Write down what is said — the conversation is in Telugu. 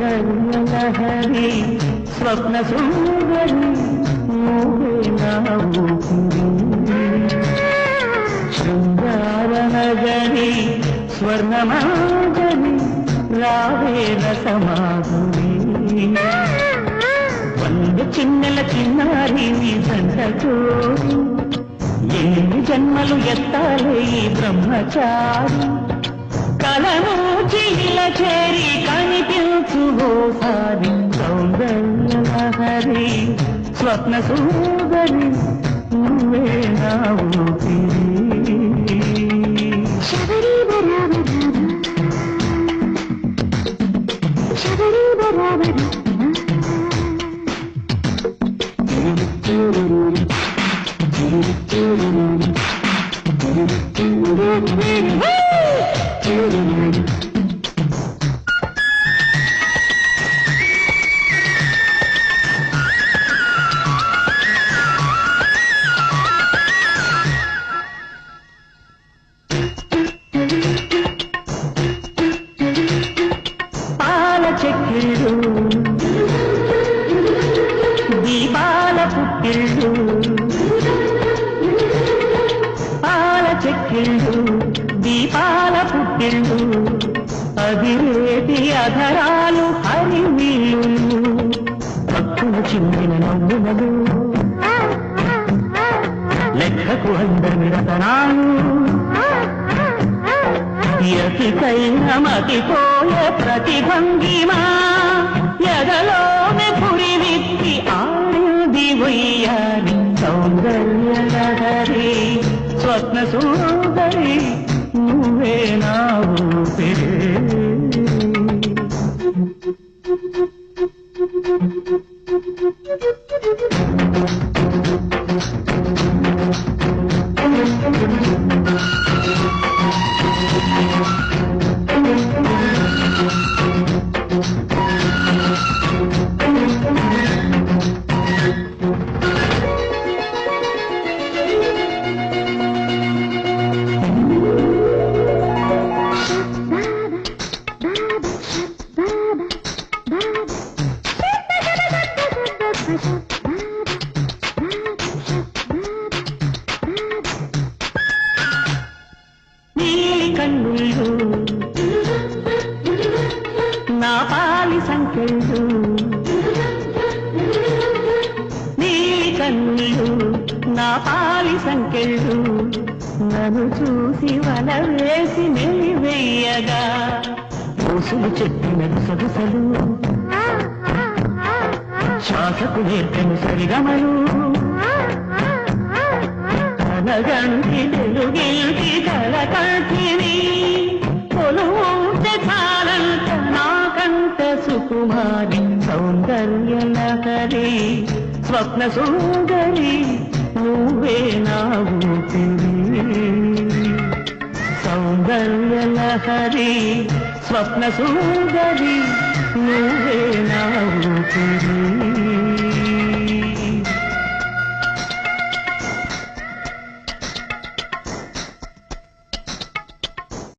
గంగలహరి స్వప్న సుందరి నువ్వే శృంగార నగరి స్వర్ణమాగరి రావేల సమాధురి వంద చిన్నెల చిన్నారి నీ సంత ఎన్ని జన్మలు ఎత్తాలే బ్రహ్మచారి. కలను చిల్ల చేరి కనిపించు ఓసారి సౌందర్యలహరి స్వప్న సుందరి నువ్వే నా శబరి బరాబర శబరి బరాబర పాల చెక్కిళ్ళు దీపాల పుట్టిళ్ళు పాల చెక్కిళ్ళు దీపాల పుట్టిళ్ళు అదిరేటి అధరాలు హరివీళ్ళు చిందిన నవ్వునలు లెక్కకు అందరి రతనాలు యతికైన మతిపోయే ప్రతిభంగిమా? ఎదలోనే పురి విప్పి ఆడింది వయ్యారి సౌందర్య నగరి స్వప్న సోదరి నువ్వేనా? నీలి కన్నుళ్ళు నా పాలి సంఖ్యలు. నీలి కన్నుళ్ళు నా పాలి సంఖ్యలు. నన్ను చూసి వల వేసి వెయ్యగా పూసులు చెప్పిన సొగసలు శ్వాసకు నేర్పెను సరిగమలు కనగంటి తెలుగింటి కలకంటిని కొలువుంటే చాలంట నాకంట సుకుమారి సౌందర్య నగరి స్వప్న సుందరి నువ్వే నా ఊపిరి. సౌందర్య లహరి స్వప్న సుందరి నువ్వే నా ఊపిరి.